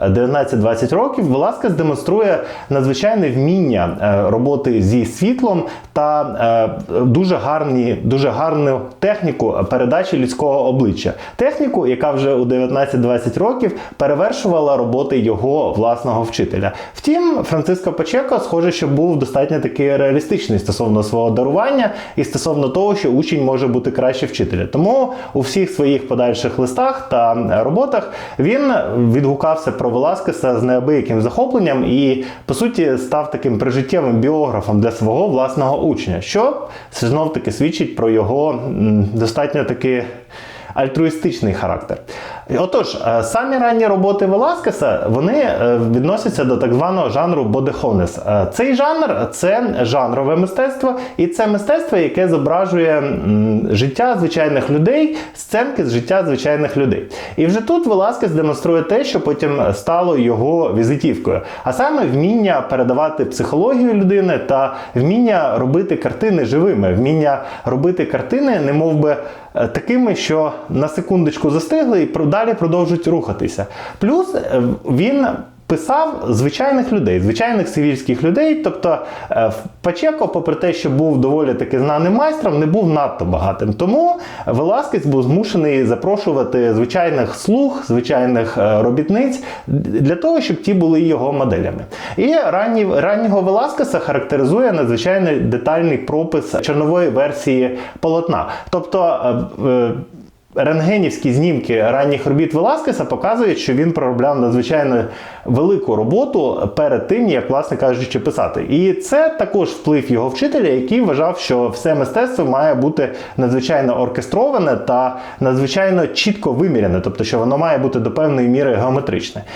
19-20 років, Веласкес демонструє надзвичайне вміння е, роботи зі світлом та е, дуже гарні, дуже гарну техніку передачі людського обличчя. Техніку, яка вже у 19-20 років перевершувала роботи його власного вчителя. Втім, Франциско Пачеко, схоже, що був достатньо таки реалістичний стосовно свого дарування і стосовно того, що учень може бути краще вчителя. Тому у всіх своїх подальших листах та роботах він відгукався про Веласкеса з неабияким захопленням і, по суті, став таким прижиттєвим біографом для свого власного учня, що знов таки свідчить про його достатньо таки альтруїстичний характер. Отож, е, самі ранні роботи Веласкеса вони е, відносяться до так званого жанру бодехонес. Е, Цей жанр це жанрове мистецтво, і це мистецтво, яке зображує життя звичайних людей, сценки з життя звичайних людей. І вже тут Веласкес демонструє те, що потім стало його візитівкою, а саме вміння передавати психологію людини та вміння робити картини живими, вміння робити картини, не би такими, що на секундочку застигли і про- далі продовжують рухатися. Плюс е, він. Писав звичайних людей, звичайних сивільських людей. Тобто е, Пачеко, попри те, що був доволі таки знаним майстром, не був надто багатим. Тому Веласкес був змушений запрошувати звичайних слуг, звичайних е, робітниць для того, щоб ті були його моделями. І ранні, раннього Веласкеса характеризує надзвичайно детальний пропис чорнової версії полотна. Тобто Рентгенівські знімки ранніх робіт Веласкеса показують, що він проробляв надзвичайно велику роботу перед тим, як, власне кажучи, писати. І це також вплив його вчителя, який вважав, що все мистецтво має бути надзвичайно оркестроване та надзвичайно чітко виміряне, тобто, що воно має бути до певної міри геометричне.